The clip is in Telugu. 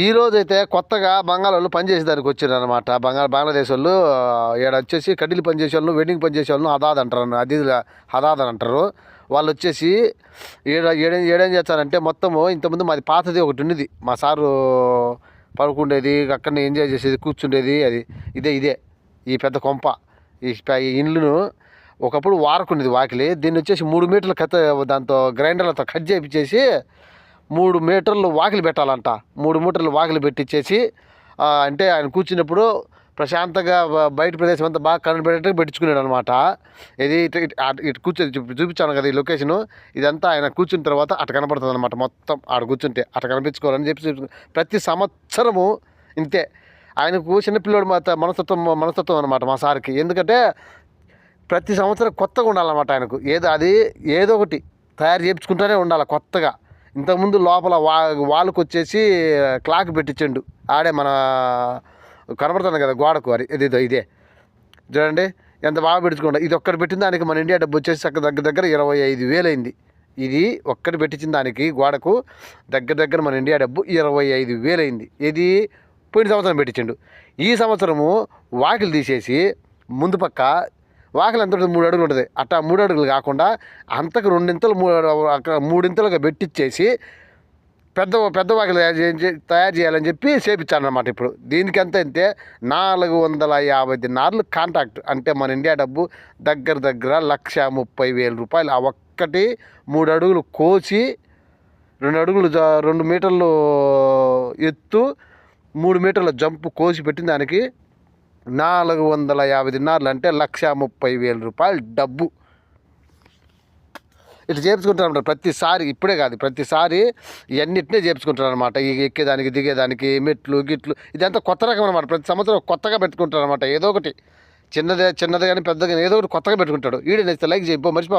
ఈ అయితే కొత్తగా బంగాళ వాళ్ళు పనిచేసే దానికి వచ్చారు అనమాట బంగాళ బంగ్లాదేశ్ వాళ్ళు ఇక్కడ వచ్చేసి కడ్డీలు పనిచేసే వాళ్ళు వెడ్డింగ్ పనిచేసే వాళ్ళు హదాద్ అంటారు అది హదాద్ అని అంటారు. వాళ్ళు వచ్చేసి ఏడ ఏడేం ఏడేం చేస్తారంటే మొత్తము ఇంతకుముందు మాది పాతది ఒకటి ఉన్నది. మా సారు పడుకుండేది అక్కడనే ఎంజాయ్ చేసేది కూర్చుండేది అది. ఇదే ఇదే ఈ పెద్ద కొంప ఈ ఇండ్లును ఒకప్పుడు వారకుండేది వాకిలి. దీన్ని వచ్చేసి మూడు మీటర్లు కథ దాంతో గ్రైండర్లతో కట్ చేపించేసి మూడు మీటర్లు వాకిలి పెట్టాలంట. మూడు మీటర్లు వాకిలి పెట్టించేసి అంటే ఆయన కూర్చున్నప్పుడు ప్రశాంతంగా బయట ప్రదేశం అంతా బాగా కనబడేటట్టు పెట్టించుకున్నాడు అనమాట ఇది ఇటు కూర్చొని చూపించాను కదా ఈ లొకేషను. ఇదంతా ఆయన కూర్చున్న తర్వాత అటు కనపడుతుంది అనమాట మొత్తం. ఆడ కూర్చుంటే అటు కనిపించుకోవాలని చెప్పి ప్రతి సంవత్సరము ఇంతే. ఆయనకు చిన్నపిల్లడు మాత మనస్తత్వం మనస్తత్వం అనమాట మా సార్కి. ఎందుకంటే ప్రతి సంవత్సరం కొత్తగా ఉండాలన్నమాట ఆయనకు. ఏదో అది ఏదో ఒకటి తయారు చేయించుకుంటూనే ఉండాలి కొత్తగా. ఇంతకుముందు లోపల వా వాళ్ళకు వచ్చేసి క్లాక్ పెట్టించండు. ఆడే మన కనబడుతుంది కదా గోడకు అది ఇది ఇదే చూడండి ఎంత బాగా పెట్టుకోండి ఇది ఒక్కటి పెట్టిన దానికి మన ఇండియా డబ్బు వచ్చేసి దగ్గర దగ్గర ఇరవై ఐదు వేలైంది. అయింది ఇది ఒక్కటి పెట్టించిన దానికి గోడకు దగ్గర దగ్గర మన ఇండియా డబ్బు ఇరవై ఐదు వేలైంది. అయింది ఇది పోయిన సంవత్సరం పెట్టించిండు. ఈ సంవత్సరము వాకిలు తీసేసి ముందు పక్క వాకిలి ఎంత ఉంటుంది మూడు అడుగులు ఉంటుంది. అట్టా మూడు అడుగులు కాకుండా అంతకు రెండింతలు మూడు అక్కడ మూడింతలుగా పెట్టించేసి పెద్ద పెద్ద వాకిలు తయారు తయారు చేయాలని చెప్పి చేపించాను అనమాట ఇప్పుడు. దీనికి ఎంత అంటే నాలుగు వందల యాభై దినార్లు కాంట్రాక్ట్. అంటే మన ఇండియా డబ్బు దగ్గర దగ్గర లక్ష ముప్పై వేల రూపాయలు. ఆ ఒక్కటి మూడు అడుగులు కోసి రెండు అడుగులు రెండు మీటర్లు ఎత్తు మూడు మీటర్ల జంపు కోసి పెట్టిన దానికి నాలుగు వందల యాభై దినార్లు అంటే లక్ష ముప్పై వేల రూపాయలు డబ్బు. ఇట్లా చేపించుకుంటారు ప్రతిసారి ఇప్పుడే కాదు ప్రతిసారి ఇవన్నిటినే చేపించుకుంటారు అనమాట ఈ ఎక్కేదానికి దిగేదానికి మెట్లు గిట్లు ఇదంతా కొత్త రకం అనమాట ప్రతి సంవత్సరం కొత్తగా పెట్టుకుంటారు అనమాట ఏదో ఒకటి. చిన్నదే చిన్నది కానీ పెద్దది కానీ ఏదో ఒకటి కొత్తగా పెట్టుకుంటాడు. వీడియో నచ్చితే లైక్ చేయిపో మర్చిపో